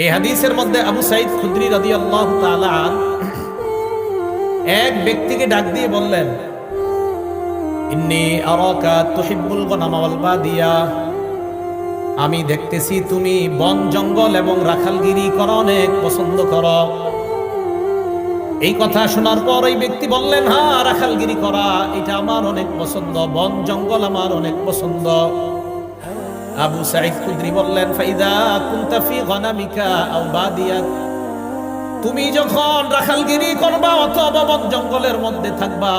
এই হাদিসের মধ্যে আবু সাইদ খুদ্রি রাদি আল্লাহ এক ব্যক্তিকে ডাক দিয়ে বললেন আমি দেখতেছি তুমি বন, জঙ্গল এবং রাখালগিরি করা, অনেক পছন্দ করো। এই কথা শোনার পর ওই ব্যক্তি বললেন হ্যাঁ রাখালগিরি করা, এটা আমার অনেক পছন্দ, বন, জঙ্গল আমার অনেক পছন্দ। আবু সাইদ খুদ্রি বললেন, ফাইদা কুনতা ফি গনামিকা আও বাদিয়াক তুমি যখন রাখালগিরি করবা অথবা বন জঙ্গলের মধ্যে থাকবা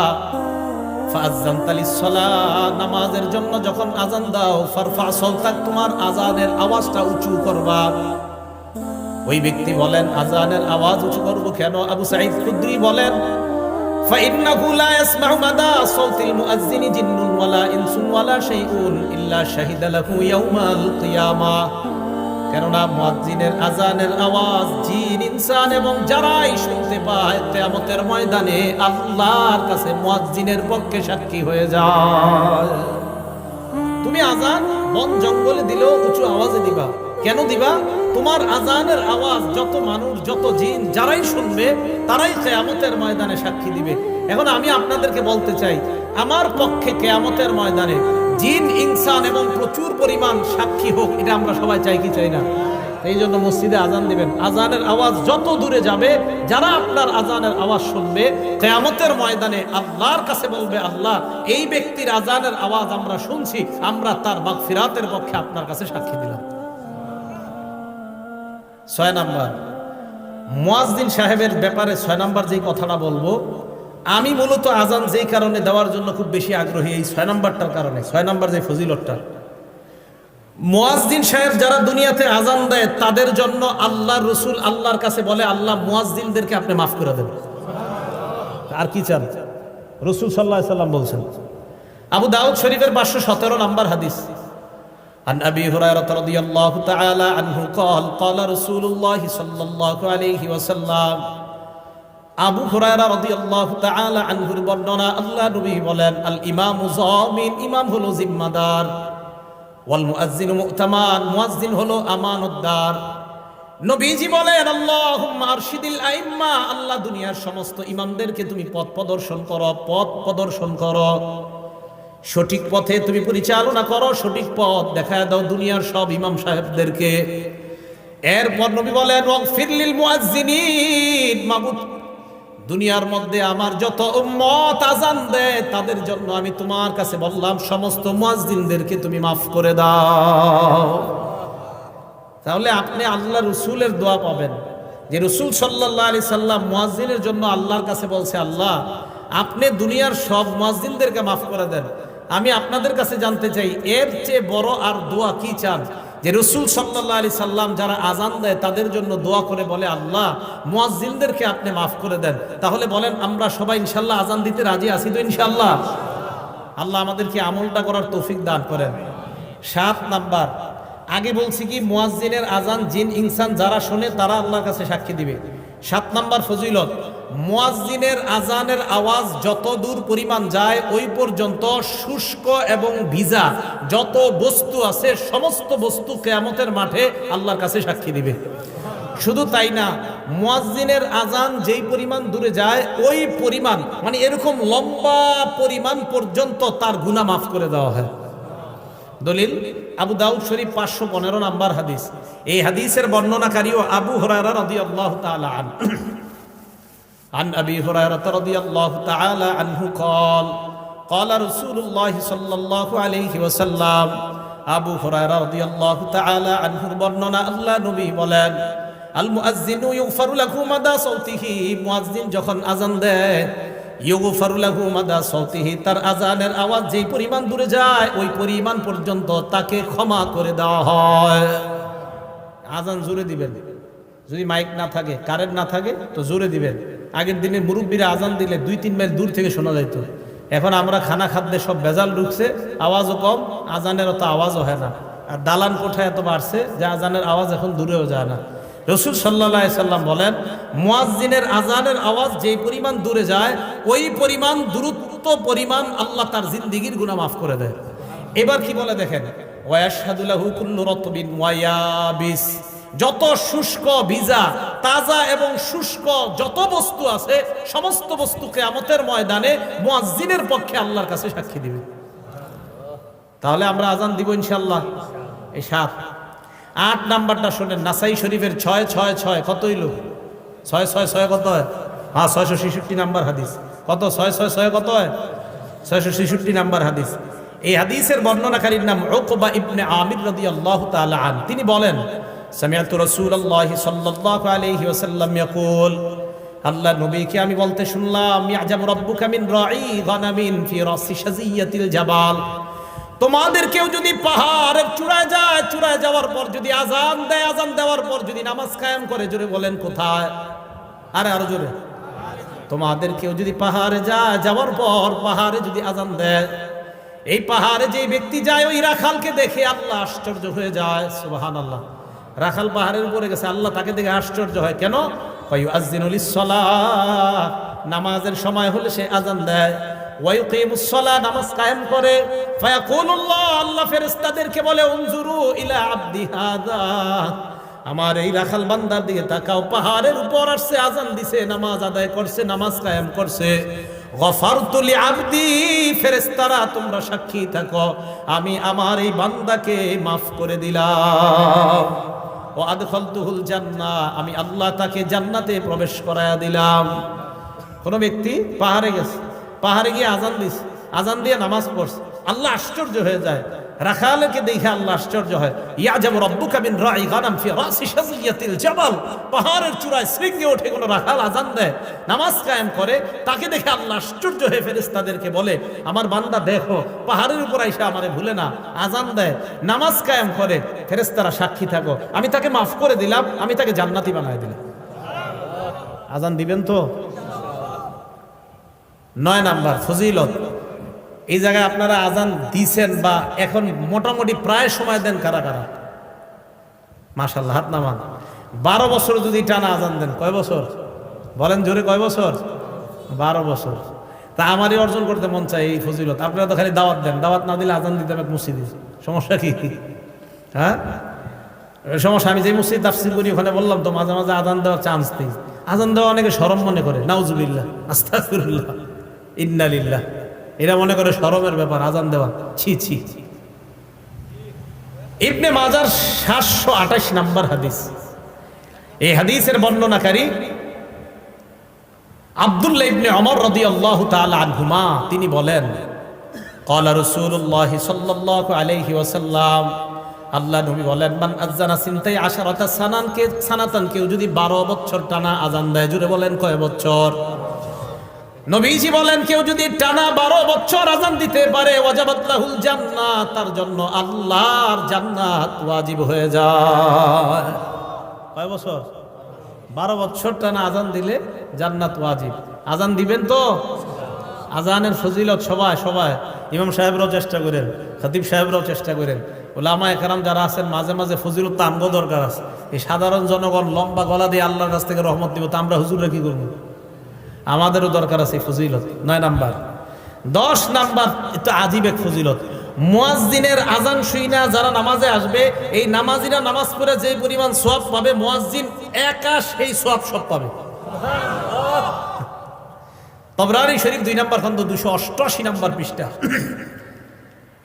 নামাজের জন্য যখন আজান দাও, ফারফা সলতাক তোমার আজানের আওয়াজটা উঁচু করবা। ওই ব্যক্তি বলেন আজানের আওয়াজ উঁচু করব কেন? আবু সাইদ খুদ্রি বলেন فإنه لا يسمع مدى صوت المؤذن جن ولا إنس ولا شيء إلا شهد له يوم القيامة কেননা মুয়াজ্জিনের আজানের আওয়াজ জিন ইনসান এবং যারাই শুনতে পায় কিয়ামতের ময়দানে আল্লাহর কাছে মুয়াজ্জিনের পক্ষে সাক্ষী হয়ে যায় তুমি আজান বন জঙ্গলে দিলেও উঁচু আওয়াজে দিবা কেন দিবা তোমার আজানের আওয়াজ যত মানুষ, যত জিন যারাই শুনবে, তারাই কেয়ামতের ময়দানে সাক্ষী দিবে। এখন আমি আপনাদেরকে বলতে চাই, আমার পক্ষে কেয়ামতের ময়দানে জিন, ইনসান এবং প্রচুর পরিমাণ সাক্ষী হোক, এটা আমরা সবাই চাই কি চাই না? এই জন্য মসজিদে আজান দিবেন। আজানের আওয়াজ যত দূরে যাবে, যারা আপনার আজানের আওয়াজ শুনবে, কেয়ামতের ময়দানে আল্লাহর কাছে বলবে, আল্লাহ, এই ব্যক্তির আজানের আওয়াজ আমরা শুনছি, আমরা তার মাগফিরাতের পক্ষে আপনার কাছে সাক্ষী দিলাম। ছয় নাম্বার। মুয়াজ্জিন সাহেবের ব্যাপারে ছয় নাম্বার যেই কথাটা বলব, আমি মূলত আজান যেই কারণে দেওয়ার জন্য খুব বেশি আগ্রহী এই ছয় নাম্বারটার কারণে, ছয় নাম্বার যে ফজিলতটা। মুয়াজ্জিন সাহেব যারা দুনিয়াতে আজান দেয়, তাদের জন্য আল্লাহ রসুল আল্লাহর কাছে বলে, আল্লাহ মুয়াজ্জিনদেরকে আপনি মাফ করে দেন। আর কি চান? রসুল সাল্লাহ সাল্লাম বলছেন। আবু দাউদ শরীফের পাঁচশো সতেরো নাম্বার হাদিস। عن أبي هريرة رضي الله تعالى عنه قال قال رسول الله صلى الله عليه وسلم আবু হুরায়রা রাদিয়াল্লাহু তাআলা আনহুর বর্ণনা আল্লাহ নবী বলেন আল ইমাম জামিন ইমাম হলো জিম্মাদার ওয়াল মুয়াজ্জিন মু'তামান মুয়াজ্জিন হলো আমানতদার নবীজি বলেন আল্লাহুম্মা আরশিদিল আইম্মা আল্লাহ দুনিয়ার সমস্ত ইমামদেরকে তুমি পথ প্রদর্শন করো পথ প্রদর্শন করো সঠিক পথে তুমি পরিচালনা করো, সঠিক পথ দেখা দাও দুনিয়ার সব ইমাম সাহেবদেরকে। এরপর নবী বলেন ফিরলিল মাবুদ, দুনিয়ার মধ্যে আমার যত উম্মত আজান দেয়, তাদের জন্য আমি তোমার কাছে বললাম, সমস্ত মুয়াজ্জিনদেরকে তুমি মাফ করে দাও। তাহলে আপনি আল্লাহ রসুলের দোয়া পাবেন। যে রসুল সাল্লাহ আলি সাল্লাম মুয়াজ্জিনের জন্য আল্লাহর কাছে বলছে, আল্লাহ, আপনি দুনিয়ার সব মুয়াজ্জিনদেরকে মাফ করে দেন। আমি আপনাদের কাছে জানতে চাই, এর চেয়ে বড় আর দোয়া কি চান? যে রসুল সাল্লাহ আলি সাল্লাম যারা আজান দেয়, তাদের জন্য দোয়া করে বলে, আল্লাহ, মুয়াজ্জিনদেরকে আপনি মাফ করে দেন। তাহলে বলেন, আমরা সবাই ইনশাল্লাহ আজান দিতে রাজি আছি তো ইনশাল্লাহ। আল্লাহ আমাদেরকে আমলটা করার তৌফিক দান করেন। সাত নাম্বার, আগে বলছি কি, মুয়াজ্জিনের আজান জিন, ইনসান যারা শোনে, তারা আল্লাহর কাছে সাক্ষী দিবে। সাত নাম্বার ফজিলত, মুয়াজ্জিনের আজানের আওয়াজ যত দূর পরিমাণ যায়, ওই পর্যন্ত শুষ্ক এবং ভিজা যত বস্তু আছে, সমস্ত বস্তু কেয়ামতের মাঠে আল্লাহর কাছে সাক্ষী দিবে। শুধু তাই না, মুয়াজ্জিনের আজান যেই পরিমাণ দূরে যায়, ওই পরিমাণ মানে এরকম লম্বা পরিমাণ পর্যন্ত তার গুনাহ মাফ করে দেওয়া হয়। দলিল আবু দাউদ শরীফ পাঁচশো পনেরো নাম্বার হাদিস এই হাদিসের বর্ণনাকারীও আবু হরারা রদি আল্লাহ আন عن أبي هريرة رضي الله تعالى عنه قال قال رسول الله صلى الله عليه وسلم আবু হুরায়রা রাদিয়াল্লাহু তাআলা আনহুর বর্ণনা আল্লাহ নবী বলেন আল মুআজ্জিনু ইউগফারু লাহু মাদা সাউতিহি মুআজ্জিন যখন আজান দেয় ইউগফারু লাহু মাদা সাউতিহি, তার আজানের আওয়াজ যেই পরিমাণ দূরে যায়, ওই পরিমাণ পর্যন্ত তাকে ক্ষমা করে দেওয়া হয়। আজান জোরে দিবেন। যদি মাইক না থাকে, কারেন্ট না থাকে, তো জোরে দিবেন। আগের দিনে মুরব্বীরা আজান দিলে দুই, তিন মাইল দূর থেকে শোনা যাইতো। এখন আমরা খানা খাদ্যে সব বেজাল ঢুকছে, আওয়াজও কম আজানের অত আওয়াজও হয় না। আর দালান কোঠায় এত বাড়ছে যে আজানের আওয়াজ এখন দূরেও যায় না। রসুল সাল্লাহ সাল্লাম বলেন মুয়াজ্জিনের আজানের আওয়াজ যেই পরিমাণ দূরে যায়, ওই পরিমাণ দূরত্ব পরিমাণ আল্লাহ তার জিন্দিগির গুণা মাফ করে দেয়। এবার কি বলে দেখেন? যত শুষ্ক ভিজা তাজা এবং শুষ্ক যত বস্তু আছে, সমস্ত বস্তু কেয়ামতের ময়দানে মুয়াজ্জিনের পক্ষে আল্লাহর কাছে সাক্ষী দিবে। তাহলে আমরা আজান দিব ইনশাল্লাহ এই সাত। আট নাম্বারটা শোনেন, নাসাই শরীফের ছয় ছয় ছয় কত হইল ছয় ছয় ছয় কত হয়? হ্যাঁ ছয়শো ছেষট্টি নাম্বার হাদিস। কত? ছয় ছয় ছয় কত হয়? ছয়শো ছেষট্টি নাম্বার হাদিস। এই হাদিসের বর্ণনাকারীর নাম ওকবা ইবনে আমির রাদিয়াল্লাহু তাআলা আন তিনি বলেন, সামিআতু রাসূলুল্লাহি সাল্লাল্লাহু আলাইহি ওয়াসাল্লাম ইয়াকুল আল্লাহ নবীকে আমি বলতে শুনলাম, ইয়াজাম রব্বুকা মিন রাঈ গানামিন ফি রাসি শাজিয়াতিল জাবাল। তোমাদের কেউ যদি পাহাড়ের চূড়ায় যায়, চূড়ায় যাওয়ার পর যদি আজান দেয়, আজান দেওয়ার পর যদি নামাজ কায়েম করে, জোরে বলেন কোথায়? আরে আরও জোরে। তোমাদের কেউ যদি পাহাড়ে যায়, যাওয়ার পর পাহাড়ে যদি আজান দেয়, এই পাহাড়ে যে ব্যক্তি যায়, ওই রাখালকে দেখে আল্লাহ আশ্চর্য হয়ে যায়। সুবাহান আল্লাহ রাখাল পাহাড়ের উপরে গেছে, আল্লাহ তাকে দেখে আশ্চর্য হয়। কেন? নামাজের সময় হলে সে আজান দেয়। নামাজ কায়েম করে। আল্লাহ ফেরেশতাদেরকে বলে ইলা আবদি আমার এই বান্দার পাহাড়ের উপর আসছে, আজান নামাজ আদায় করছে, নামাজ কায়েম করছে। ফেরেশতারা, তোমরা সাক্ষী থাকো, আমি আমার এই বান্দাকে মাফ করে দিলাম। ও আদখালতুহুল জান্না, আমি আল্লাহ তাকে জান্নাতে প্রবেশ করায়া দিলাম। কোনো ব্যক্তি পাহাড়ে গেছে পাহাড়ে গিয়ে আজান দিস, আজান দিয়ে নামাজ পড়ছে আল্লাহ আশ্চর্য হয়ে যায়। রাখালকে দেখে আল্লাহ আশ্চর্য হয়। ইয়া যেমন রব্বুকা বিন রাই গানাম ফি রাসি শাজিয়াতিল জাবাল। পাহাড়ের চূড়ায় শৃঙ্গে ওঠে কোনো রাখাল আজান দেয়, নামাজ কায়েম করে, তাকে দেখে আল্লাহ আশ্চর্য হয়ে ফেরেশতাদেরকে বলে, আমার বান্দা দেখো, পাহাড়ের উপর আইসা আমারে ভুলে না, আজান দেয়, নামাজ কায়েম করে, ফেরেশতারা সাক্ষী থাকো। আমি তাকে মাফ করে দিলাম, আমি তাকে জান্নাতি বানায় দিলাম। আজান দিবেন তো? নয় নাম্বার, ফজিলত। এই জায়গায় আপনারা আজান দিছেন বা এখন মোটামুটি প্রায় সময় দেন কারা কারা? মাশাল্লাহ হাত নামান। বারো বছর যদি টানা আজান দেন, কয় বছর? বলেন জোরে, কয় বছর? বারো বছর। তা আমারই অর্জন করতে মন চাই এই ফজিলত। আপনারা তো খালি দাওয়াত দেন। দাওয়াত না দিলে আজান দিতে এক মসজিদে। সমস্যা কি? হ্যাঁ? সমস্যা, আমি যে মসজিদ তাফসির করি, ওখানে বললাম তো মাঝে মাঝে আজান দেওয়ার চান্স নেই। আজান দেওয়া অনেকে সরম মনে করে, নাউজুবিল্লাহ, আস্তাগফিরুল্লাহ। ইন্নালিল্লাহ। এরা মনে করে সরমের ব্যাপার, আজান দেওয়া। ছি ছি। ইবনে মাজার সাতশো আঠাশ নাম্বার হাদিস। এই হাদিসের বর্ণনাকারী আব্দুল্লাহ ইবনে অমর রদি আল্লাহ আনহুমা, তিনি বলেন কলা রসুল্লাহ সাল্লাহ আলহি ওসাল্লাম আল্লাহ নবী বলেন, মান আজানা সিনতাই আসার অর্থাৎ সানানকে, সানাতান কেউ যদি বারো বছর টানা আজান দেয়, জুড়ে বলেন কয় বছর? নবীজি বলেন, কেউ যদি টানা বারো বছর আজান দিতে পারে জান্নাত, তার জন্য আল্লাহর জান্নাত ওয়াজিব হয়ে যায়। কয় বছর? বারো বছর টানা আজান দিলে জান্নাত ওয়াজিব। আজান দিবেন তো? আজানের ফজিলত সবাই সবাই। ইমাম সাহেবরাও চেষ্টা করেন, খতিব সাহেবরাও চেষ্টা করেন। ওলামা একরাম যারা আছেন, মাঝে মাঝে ফজিলত আমগো দরকার আছে। এই সাধারণ জনগণ লম্বা গলা দিয়ে আল্লাহর কাছ থেকে রহমত দিব তো আমরা হুজুররা কি করব? আমাদেরও দরকার আছে ফজিলত। নয় নাম্বার। দশ নাম্বার তো আজীব এক ফজিলত। মুয়াজ্জিনের আজান শুইনা যারা নামাজে আসবে, এই নামাজিরা নামাজ পড়ে যে পরিমাণ সব পাবে, মুয়াজ্জিন একা সেই সব সব পাবে। তবরারি শরীফ দুই নম্বর খন্ড, দুশো অষ্টআশি নম্বর পৃষ্ঠা।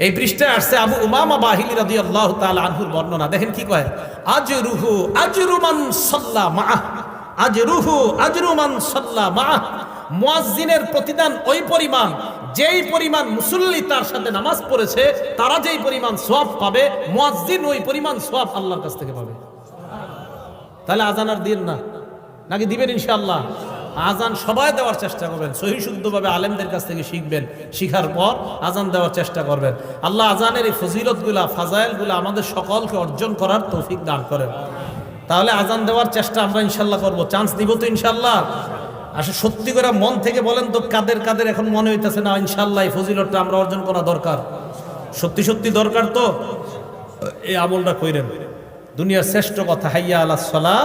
এই পৃষ্ঠায় আসছে আবু উমামা বাহিনী রাদি আল্লাহ তাল আনহুর বর্ণনা। দেখেন কি কয়? আজ রুহু আজ রুমান সাল্লা মা আজ রুহু আজ রুমান সাল্লা মা মুয়াজ্জিনের প্রতিদান ওই পরিমাণ, যেই পরিমাণ মুসল্লি তার সাথে নামাজ পড়েছে, তারা যেই পরিমাণ সোয়াব পাবে, মুয়াজ্জিন ওই পরিমাণ সোয়াব আল্লাহর কাছ থেকে পাবে। তাহলে আজান আর দিন না। নাকি দিবেন ইনশাআল্লাহ? আজান সবাই দেওয়ার চেষ্টা করবেন, সহি শুদ্ধভাবে আলেমদের কাছ থেকে শিখবেন, শিখার পর আজান দেওয়ার চেষ্টা করবেন। আল্লাহ আজানের এই ফজিলতগুলা, ফাজাইলগুলা আমাদের সকলকে অর্জন করার তৌফিক দান করেন। তাহলে আজান দেওয়ার চেষ্টা আমরা ইনশাল্লাহ করব। চান্স দিব তো ইনশাল্লাহ। আসলে সত্যি করে মন থেকে বলেন তো, কাদের কাদের এখন মনে হইতেছে না, ইনশাল্লাহ এই ফজিলতটা আমরা অর্জন করা দরকার। সত্যি সত্যি দরকার তো? এই আমলটা কইরেন। দুনিয়ার শ্রেষ্ঠ কথা, হাইয়া আলাহ সলা,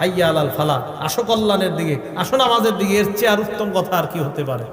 হাইয়া আলাল ফালা। আসো কল্যাণের দিকে, আসো নামাজের দিকে, এর চেয়ে আর উত্তম কথা আর কি হতে পারে।